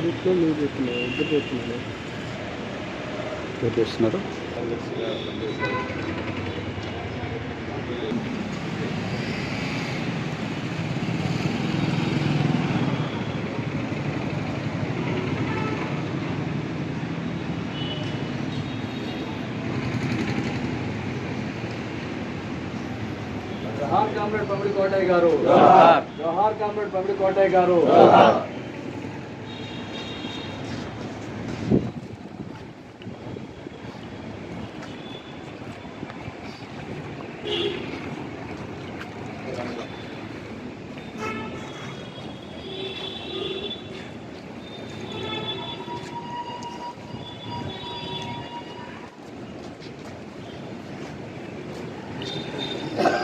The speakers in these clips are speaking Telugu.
పబ్లిక్లో మీరు పెట్టినారు ఇద్దరు పెట్టినారు ఏం చేస్తున్నారు జోహార్ కామ్రేడ్ పబ్లిక్ కోటయ్య గారు జోహార్. జోహార్ కామ్రేడ్ పబ్లిక్ కోటయ్య గారు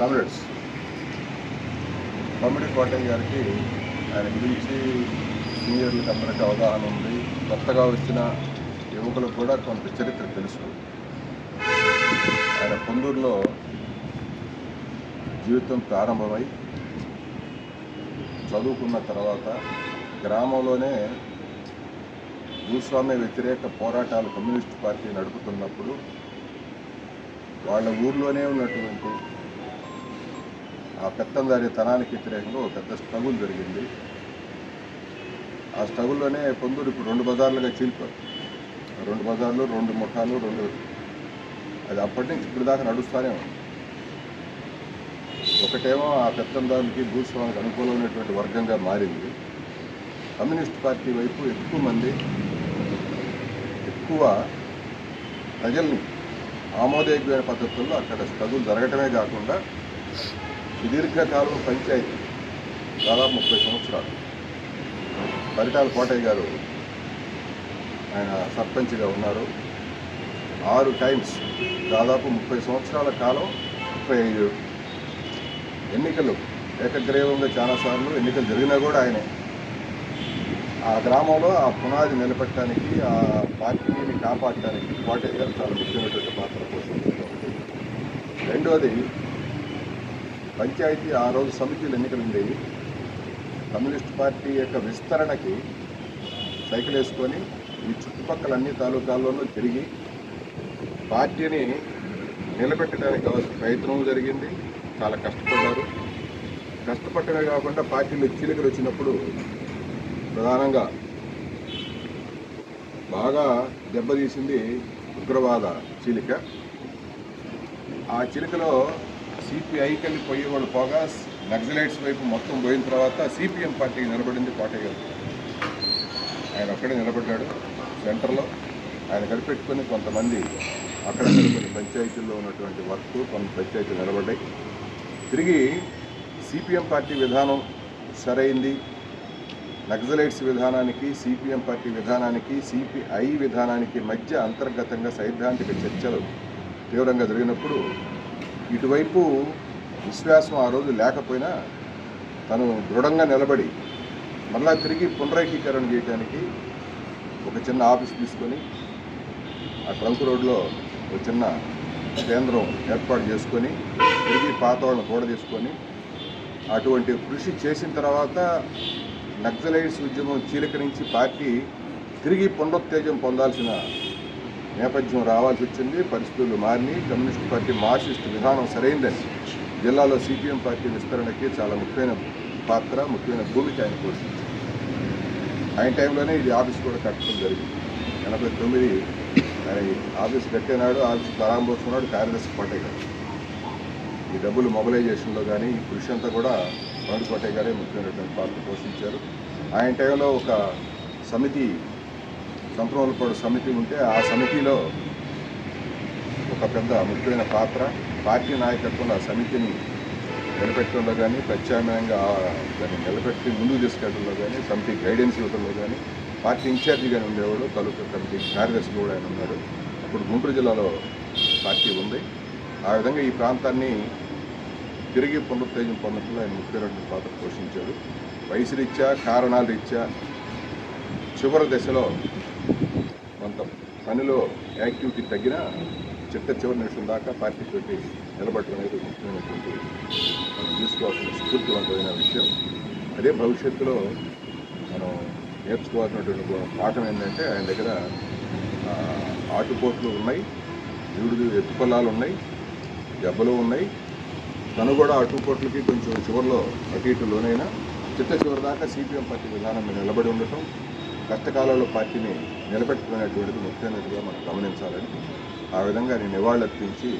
కామ్రేడ్స్ పమ్మిడి కోటయ్య గారికి ఆయన గురించి సీనియర్లకు అందరికీ అవగాహన ఉంది. కొత్తగా వచ్చిన యువకులకు కూడా కొంత చరిత్ర తెలుసు. ఆయన పొందూరులో జీవితం ప్రారంభమై చదువుకున్న తర్వాత గ్రామంలోనే భూస్వామ్య వ్యతిరేక పోరాటాలు కమ్యూనిస్ట్ పార్టీ నడుపుతున్నప్పుడు వాళ్ళ ఊర్లోనే ఉన్నటువంటి ఆ పెత్తందారి తనానికి వ్యతిరేకంగా ఒక పెద్ద స్ట్రగుల్ జరిగింది. ఆ స్ట్రగుల్లోనే పొందూరు ఇప్పుడు రెండు బజార్లుగా చీలిపోయి రెండు బజార్లు రెండు ముఠాలు రెండు అది అప్పటి నుంచి ఇప్పుడు దాకా నడుస్తూనే ఉంది. ఒకటేమో ఆ పెత్తందారులకి భూస్వామికి అనుకూలమైనటువంటి వర్గంగా మారింది. కమ్యూనిస్ట్ పార్టీ వైపు ఎక్కువ మంది ఎక్కువ ప్రజల్ని ఆమోదయోగ్యమైన పద్ధతుల్లో అక్కడ స్ట్రగుల్ జరగటమే కాకుండా సుదీర్ఘకాలం పంచాయతీ దాదాపు ముప్పై సంవత్సరాలు. పరిటాల కోటయ్య గారు ఆయన సర్పంచ్గా ఉన్నారు. ఆరు టైమ్స్ దాదాపు ముప్పై సంవత్సరాల కాలం ముప్పై ఐదు ఎన్నికలు ఏకగ్రీవంగా చాలాసార్లు ఎన్నికలు జరిగినా కూడా ఆయనే. ఆ గ్రామంలో ఆ పునాది నిలబెట్టడానికి ఆ పార్టీని కాపాడటానికి కోటయ్య గారు చాలా ముఖ్యమైనటువంటి పాత్ర పోషించారు. రెండోది పంచాయతీ ఆ రోజు సమితిలు ఎన్నికలు ఉండేవి. కమ్యూనిస్ట్ పార్టీ యొక్క విస్తరణకి సైకిల్ వేసుకొని ఈ చుట్టుపక్కల అన్ని తాలూకాల్లోనూ తిరిగి పార్టీని నిలబెట్టడానికి కావాల్సిన ప్రయత్నం జరిగింది. చాలా కష్టపడ్డారు. కష్టపడటమే కాకుండా పార్టీలో చీలికలు వచ్చినప్పుడు ప్రధానంగా బాగా దెబ్బతీసింది ఉగ్రవాద చీలిక. ఆ చిలికలో సిపిఐకి వెళ్ళి పోయేవాళ్ళు పోగా నక్సలైట్స్ వైపు మొత్తం పోయిన తర్వాత సిపిఎం పార్టీకి నిలబడింది కోటయ్య గారు ఆయన ఒక్కడే నిలబడ్డాడు సెంటర్లో. ఆయన కనిపెట్టుకుని కొంతమంది అక్కడ కొన్ని పంచాయతీల్లో ఉన్నటువంటి వర్క్ కొన్ని పంచాయతీలు నిలబడ్డాయి. తిరిగి సిపిఎం పార్టీ విధానం సరైంది. నక్సలైట్స్ విధానానికి సిపిఎం పార్టీ విధానానికి సిపిఐ విధానానికి మధ్య అంతర్గతంగా సైద్ధాంతిక చర్చలు తీవ్రంగా జరిగినప్పుడు ఇటువైపు విశ్వాసం ఆ రోజు లేకపోయినా తను దృఢంగా నిలబడి మళ్ళా తిరిగి పునరేకీకరణ చేయడానికి ఒక చిన్న ఆఫీస్ తీసుకొని ఆ ట్రంక్ రోడ్లో ఒక చిన్న కేంద్రం ఏర్పాటు చేసుకొని తిరిగి పాత వాళ్ళని కూడా తీసుకొని అటువంటి కృషి చేసిన తర్వాత నక్సలైట్స్ ఉద్యమం చీలకరించి నుంచి పార్టీ తిరిగి పునరుత్తేజం పొందాల్సిన నేపథ్యం రావాల్సి వచ్చింది పరిస్థితులు మారిని. కమ్యూనిస్ట్ పార్టీ మార్క్సిస్ట్ విధానం సరైందని జిల్లాలో సిపిఎం పార్టీ విస్తరణకి చాలా ముఖ్యమైన పాత్ర ముఖ్యమైన భూమిక ఆయన పోషించింది ఆయన టైంలోనే ఇది ఆఫీస్ కూడా కట్టడం జరిగింది. ఎనభై తొమ్మిది ఆఫీస్ కట్టేనాడు ఆఫీస్ ప్రారంభిస్తున్నాడు కార్యదర్శి కోటయ్య గారు. ఈ డబ్బులు మొబిలైజేషన్లో కానీ ఈ కృషి అంతా కూడా పవన్ కోటయ్య గారే ముఖ్యమైనటువంటి పాత్ర పోషించారు. ఆయన టైంలో ఒక సమితి సంప్రదాయపడు సమితి ఉంటే ఆ సమితిలో ఒక పెద్ద ముఖ్యమైన పాత్ర. పార్టీ నాయకత్వంలో ఆ సమితిని నిలబెట్టడంలో కానీ ప్రత్యామ్నాయంగా దాన్ని నిలబెట్టి ముందుకు తీసుకెళ్ళడంలో కానీ సమితి గైడెన్స్ ఇవ్వడంలో కానీ పార్టీ ఇన్ఛార్జిగా ఉండేవాడు తాలూకా కమిటీ కార్యదర్శి కూడా ఆయన ఉన్నాడు. ఇప్పుడు గుంటూరు జిల్లాలో పార్టీ ఉంది. ఆ విధంగా ఈ ప్రాంతాన్ని తిరిగి పునరుత్తేజం పొందడంలో ఆయన ముఖ్యమైన పాత్ర పోషించాడు. వయసు రీత్యా కారణాల రీత్యా చివరి దశలో కొంత పనిలో యాక్టివిటీ తగ్గినా చిట్ట చివరి నిమిషం దాకా పార్టీ తోటి నిలబడటం అనేది ముఖ్యమైనటువంటి మనం తీసుకోవాల్సిన స్ఫూర్తివంతమైన విషయం. అదే భవిష్యత్తులో మనం నేర్చుకోవాల్సినటువంటి ఒక పాఠం ఏంటంటే ఆయన దగ్గర ఆటుపోట్లు ఉన్నాయి వివిధ ఎత్తుపల్లాలు ఉన్నాయి దెబ్బలు ఉన్నాయి. తను కూడా అటుపోట్లకి కొంచెం చివరిలో అటు ఇటు లోనైనా చిట్ట చివరి దాకా సిపిఎం పార్టీ విధానం మీద నిలబడి ఉండటం కష్టకాలంలో పార్టీని నిలబెట్టుకునేటువంటిది ముఖ్యమైనదిగా మనం గమనించాలని ఆ విధంగా నేను నివాళులర్పించి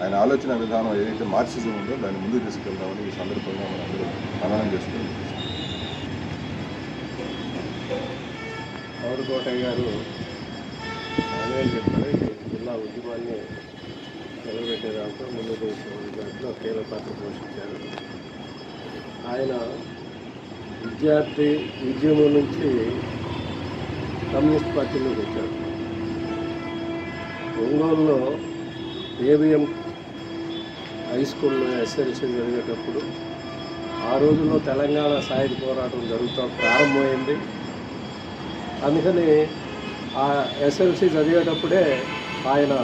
ఆయన ఆలోచన విధానం ఏదైతే మార్క్సిజం ఉందో దాన్ని ముందుకు తీసుకెళ్దామని ఈ సందర్భంగా మనం అందరూ మననం చేసుకుని పౌరకోటయ్య గారు ఆంజనేయులు చెప్పారు జిల్లా ఉద్యమాన్ని నిలబెట్టే దాంట్లో ముందు దాంట్లో కీలక పాత్ర పోషించారు. ఆయన విద్యార్థి ఉద్యమం నుంచి కమ్యూనిస్ట్ పార్టీలోకి వచ్చారు. ఒంగోలులో ఏవిఎం హై స్కూల్లో ఎస్ఎల్సీ జరిగేటప్పుడు ఆ రోజుల్లో తెలంగాణ సాయుధ పోరాటం జరుగుతూ ప్రారంభమైంది. అందుకని ఆ ఎస్ఎల్సి చదివేటప్పుడే ఆయన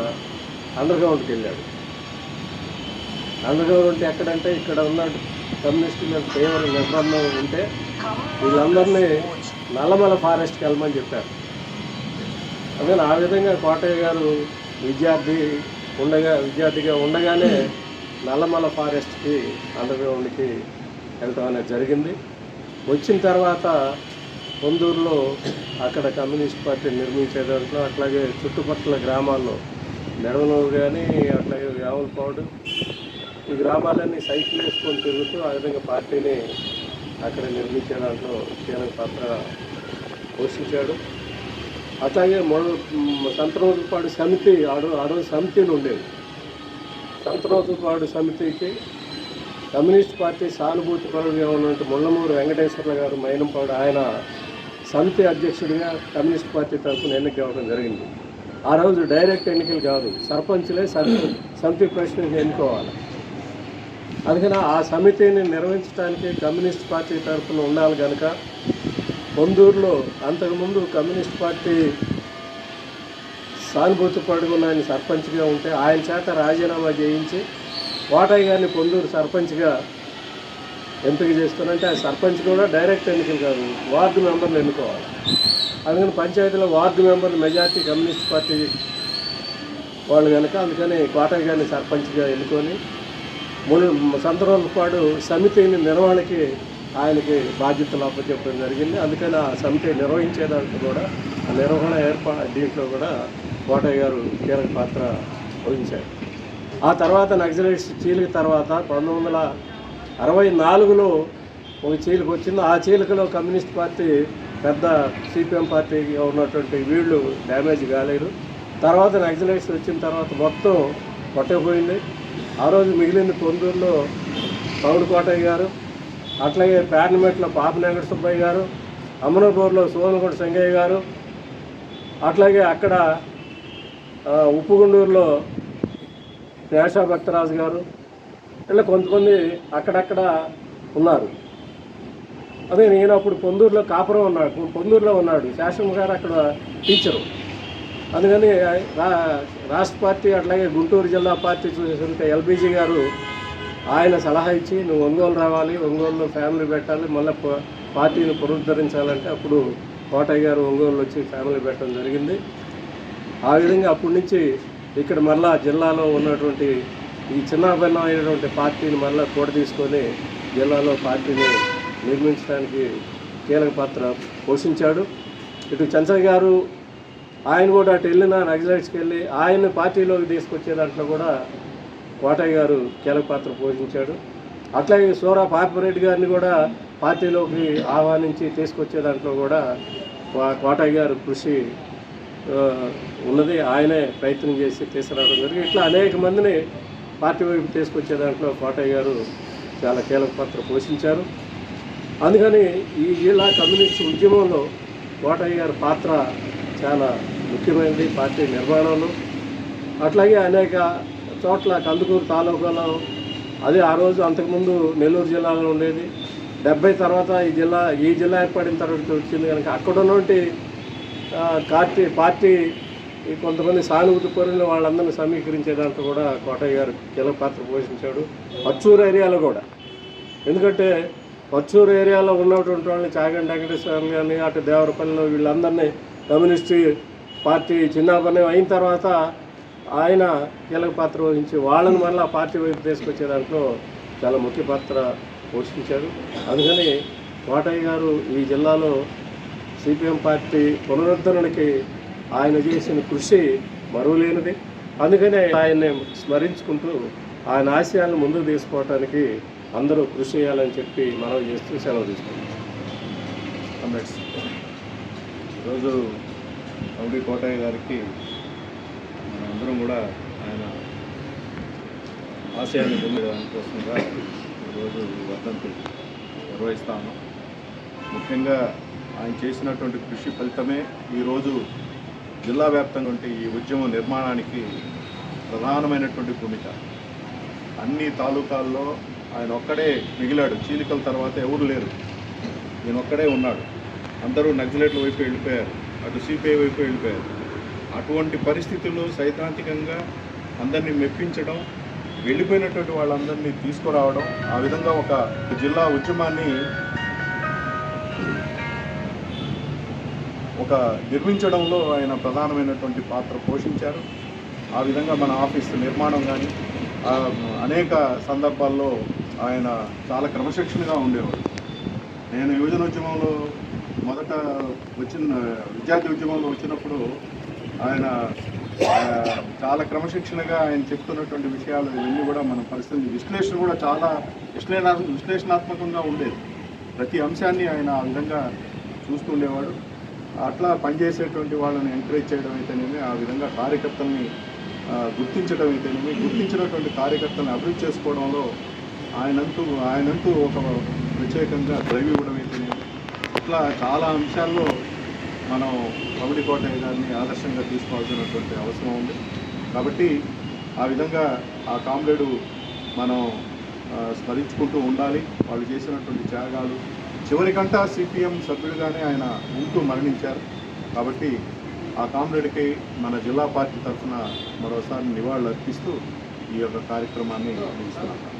అండర్గ్రౌండ్కి వెళ్ళాడు. అండర్గ్రౌండ్ అంటే ఎక్కడంటే ఇక్కడ ఉన్న కమ్యూనిస్టుల ఫేవర్ నిర్బంధం ఉంటే వీళ్ళందరినీ నల్లమల ఫారెస్ట్కి వెళ్ళమని చెప్పారు. అందుకని ఆ విధంగా కోటయ్య గారు విద్యార్థి ఉండగా విద్యార్థిగా ఉండగానే నల్లమల ఫారెస్ట్కి అండర్గ్రౌండ్కి వెళ్ళటం అనేది జరిగింది. వచ్చిన తర్వాత పొందూరులో అక్కడ కమ్యూనిస్ట్ పార్టీ నిర్మించే దాంట్లో అట్లాగే చుట్టుపక్కల గ్రామాల్లో నెడవనూరు కానీ అట్లాగే యావులపాడు ఈ గ్రామాలన్నీ సైకిల్ వేసుకొని తిరుగుతూ ఆ విధంగా పార్టీని అక్కడ నిర్మించే దాంట్లో కీలక పాత్ర పోషించాడు. అట్లాగే మొదలు సంతరోజుపాడు సమితి ఆడు ఆడో సమితిని ఉండేది. సంతరోజుపాడు సమితికి కమ్యూనిస్ట్ పార్టీ సానుభూతి పరుడుగా ఉన్నటువంటి ముళ్ళమూరు వెంకటేశ్వర్ల గారు మైనంపాడు ఆయన సమితి అధ్యక్షుడిగా కమ్యూనిస్ట్ పార్టీ తరఫున ఎన్నిక అవ్వడం జరిగింది. ఆ రోజు డైరెక్ట్ ఎన్నికలు కాదు సర్పంచ్లే సమితి సమితి ప్రెసిడెంట్ ఎన్నుకోవాలి. అందుకని ఆ సమితిని నిర్వహించడానికి కమ్యూనిస్ట్ పార్టీ తరఫున ఉండాలి కనుక పొందూరులో అంతకుముందు కమ్యూనిస్ట్ పార్టీ సానుభూతి పడుకున్న ఆయన సర్పంచ్గా ఉంటే ఆయన చేత రాజీనామా చేయించి కోటయ్య గారిని పొందూరు సర్పంచ్గా ఎంపిక చేసుకున్నంటే ఆ సర్పంచ్ కూడా డైరెక్ట్ ఎన్నికలు కాదు వార్డు మెంబర్లు ఎన్నుకోవాలి. అందుకని పంచాయతీలో వార్డు మెంబర్లు మెజార్టీ కమ్యూనిస్ట్ పార్టీ వాళ్ళు కనుక అందుకని కోటయ్య గారిని సర్పంచ్గా ఎన్నుకొని మూడు పాటు సమితిని నిర్వహణకి ఆయనకి బాధ్యతలు అప్పచెప్పడం జరిగింది. అందుకని ఆ సమితి నిర్వహించేదానికి కూడా ఆ నిర్వహణ ఏర్పా దీంట్లో కూడా కోటయ్య గారు కీలక పాత్ర వహించారు. ఆ తర్వాత నక్సలైట్స్ చీలిక తర్వాత పంతొమ్మిది వందల అరవై నాలుగులో ఒక చీలిక వచ్చింది. ఆ చీలికలో కమ్యూనిస్ట్ పార్టీ పెద్ద సిపిఎం పార్టీగా ఉన్నటువంటి వీళ్ళు డ్యామేజ్ కాలేదు. తర్వాత నక్సలైట్స్ వచ్చిన తర్వాత మొత్తం కొట్టకపోయింది ఆ రోజు మిగిలిన పొందూరులో పౌడు కోటయ్య గారు అట్లాగే పార్లమెంట్లో పాప వెంకట సుబ్బయ్య గారు అమనపూర్లో సోమగొండ సంగయ్య గారు అట్లాగే అక్కడ ఉప్పుగుండూరులో శేషా భక్తరాజు గారు ఇలా కొంతమంది అక్కడక్కడ ఉన్నారు. అదే నేను అప్పుడు పొందూరులో కాపురం ఉన్నాడు పొందూరులో ఉన్నాడు. శాసనం గారు అక్కడ టీచరు. అందుకని రా రాష్ట్ర పార్టీ అట్లాగే గుంటూరు జిల్లా పార్టీ చూసుకుంటే ఎల్బీజీ గారు ఆయన సలహా ఇచ్చి నువ్వు ఒంగోలు రావాలి ఒంగోలులో ఫ్యామిలీ పెట్టాలి మళ్ళీ పార్టీని పునరుద్ధరించాలంటే అప్పుడు కోటయ్య గారు ఒంగోలు వచ్చి ఫ్యామిలీ పెట్టడం జరిగింది. ఆ విధంగా అప్పటి నుంచి ఇక్కడ మళ్ళా జిల్లాలో ఉన్నటువంటి ఈ చిన్నాభిన్నం అయినటువంటి పార్టీని మళ్ళీ కూడ తీసుకొని జిల్లాలో పార్టీని నిర్మించడానికి కీలక పాత్ర పోషించాడు. ఇటు చంచయ్య గారు ఆయన కూడా అటు వెళ్ళిన నక్సలైట్స్కి వెళ్ళి ఆయన్ని పార్టీలోకి తీసుకొచ్చే దాంట్లో కూడా కోటయ్య గారు కీలక పాత్ర పోషించాడు. అట్లాగే సూరా పాపిరెడ్డి గారిని కూడా పార్టీలోకి ఆహ్వానించి తీసుకొచ్చే దాంట్లో కూడా కోటయ్య గారు కృషి ఉన్నది. ఆయనే ప్రయత్నం చేసి తీసుకురావడం జరిగింది. ఇట్లా అనేక మందిని పార్టీ వైపు తీసుకొచ్చే దాంట్లో కోటయ్య గారు చాలా కీలక పాత్ర పోషించారు. అందుకని ఈ జిల్లా కమ్యూనిస్ట్ ఉద్యమంలో కోటయ్య గారి పాత్ర చాలా ముఖ్యమైనది పార్టీ నిర్మాణంలో. అట్లాగే అనేక చోట్ల కందుకూరు తాలూకాలో అదే ఆ రోజు అంతకుముందు నెల్లూరు జిల్లాలో ఉండేది. డెబ్బై తర్వాత ఈ జిల్లా ఈ జిల్లా ఏర్పడిన తర్వాత వచ్చింది కనుక అక్కడ ఉన్నటువంటి పార్టీ పార్టీ ఈ కొంతమంది సానుభూతి పరులు వాళ్ళందరినీ సమీకరించేదాంట్లో కూడా కోటయ్య గారు కీలక పాత్ర పోషించాడు. పచ్చూరు ఏరియాలో కూడా. ఎందుకంటే పచ్చూరు ఏరియాలో ఉన్నటువంటి వాళ్ళని చాగంటి వెంకటేశ్వర కానీ అటు దేవరపల్లిలో వీళ్ళందరినీ కమ్యూనిస్ట్ పార్టీ చిన్నాభరణం అయిన తర్వాత ఆయన కీలక పాత్ర వహించి వాళ్ళని మళ్ళీ పార్టీ వైపు తీసుకొచ్చే దాంట్లో చాలా ముఖ్య పాత్ర పోషించారు. అందుకని కోటయ్య గారు ఈ జిల్లాలో సిపిఎం పార్టీ పునరుద్ధరణకి ఆయన చేసిన కృషి మరువలేనిది. అందుకనే ఆయన్ని స్మరించుకుంటూ ఆయన ఆశయాలను ముందుకు తీసుకోవటానికి అందరూ కృషి చేయాలని చెప్పి మనం చేస్తూ సెలవు తీసుకుంటాం కామ్రేడ్స్ ఈరోజు రౌడీ కోటయ్య గారికి మనందరం కూడా ఆయన ఆశయాన్ని పొందడానికి కోసంగా ఈరోజు ఈ వర్ధంతి నిర్వహిస్తాను. ముఖ్యంగా ఆయన చేసినటువంటి కృషి ఫలితమే ఈరోజు జిల్లా వ్యాప్తంగా ఉంటే ఈ ఉద్యమం నిర్మాణానికి ప్రధానమైనటువంటి భూమిక. అన్ని తాలూకాల్లో ఆయన ఒక్కడే మిగిలాడు. చీలికల తర్వాత ఎవరు లేరు. ఈయన ఒక్కడే ఉన్నాడు. అందరూ నక్సలైట్ల వైపు వెళ్ళిపోయారు. అటు సిపిఐ వైపు వెళ్ళిపోయారు. అటువంటి పరిస్థితుల్లో సైద్ధాంతికంగా అందరినీ మెప్పించడం వెళ్ళిపోయినటువంటి వాళ్ళందరినీ తీసుకురావడం ఆ విధంగా ఒక జిల్లా ఉద్యమాన్ని ఒక నిర్మించడంలో ఆయన ప్రధానమైనటువంటి పాత్ర పోషించారు. ఆ విధంగా మన ఆఫీస్ నిర్మాణం కానీ అనేక సందర్భాల్లో ఆయన చాలా క్రమశిక్షణగా ఉండేవాడు నేను యువజనోద్యమంలో మొదట వచ్చిన విద్యార్థి ఉద్యమంలో వచ్చినప్పుడు ఆయన చాలా క్రమశిక్షణగా ఆయన చెప్తున్నటువంటి విషయాలు ఇవన్నీ కూడా మన పరిస్థితి విశ్లేషణ కూడా చాలా విశ్లేషణ విశ్లేషణాత్మకంగా ఉండేది. ప్రతి అంశాన్ని ఆయన ఆ విధంగా చూస్తుండేవాడు అట్లా పనిచేసేటువంటి వాళ్ళని ఎంకరేజ్ చేయడం అయితేనేమి ఆ విధంగా కార్యకర్తల్ని గుర్తించడం అయితేనేమి గుర్తించినటువంటి కార్యకర్తలను అభివృద్ధి చేసుకోవడంలో ఆయనంటూ ఆయనంటూ ఒక ప్రత్యేకంగా డ్రైవ్ ఇవ్వడం అయితేనేమి అట్లా చాలా అంశాల్లో మనం కబడ్డీ కోటయ్య గారిని ఆదర్శంగా తీసుకోవాల్సినటువంటి అవసరం ఉంది. కాబట్టి ఆ విధంగా ఆ కామ్రేడు మనం స్మరించుకుంటూ ఉండాలి. వాళ్ళు చేసినటువంటి త్యాగాలు. చివరికంటా సిపిఎం సభ్యుడిగానే ఆయన ఉంటూ మరణించారు. కాబట్టి ఆ కామ్రేడ్కి మన జిల్లా పార్టీ తరఫున మరోసారి నివాళులు అర్పిస్తూ ఈ యొక్క కార్యక్రమాన్ని నిర్వహిస్తున్నాను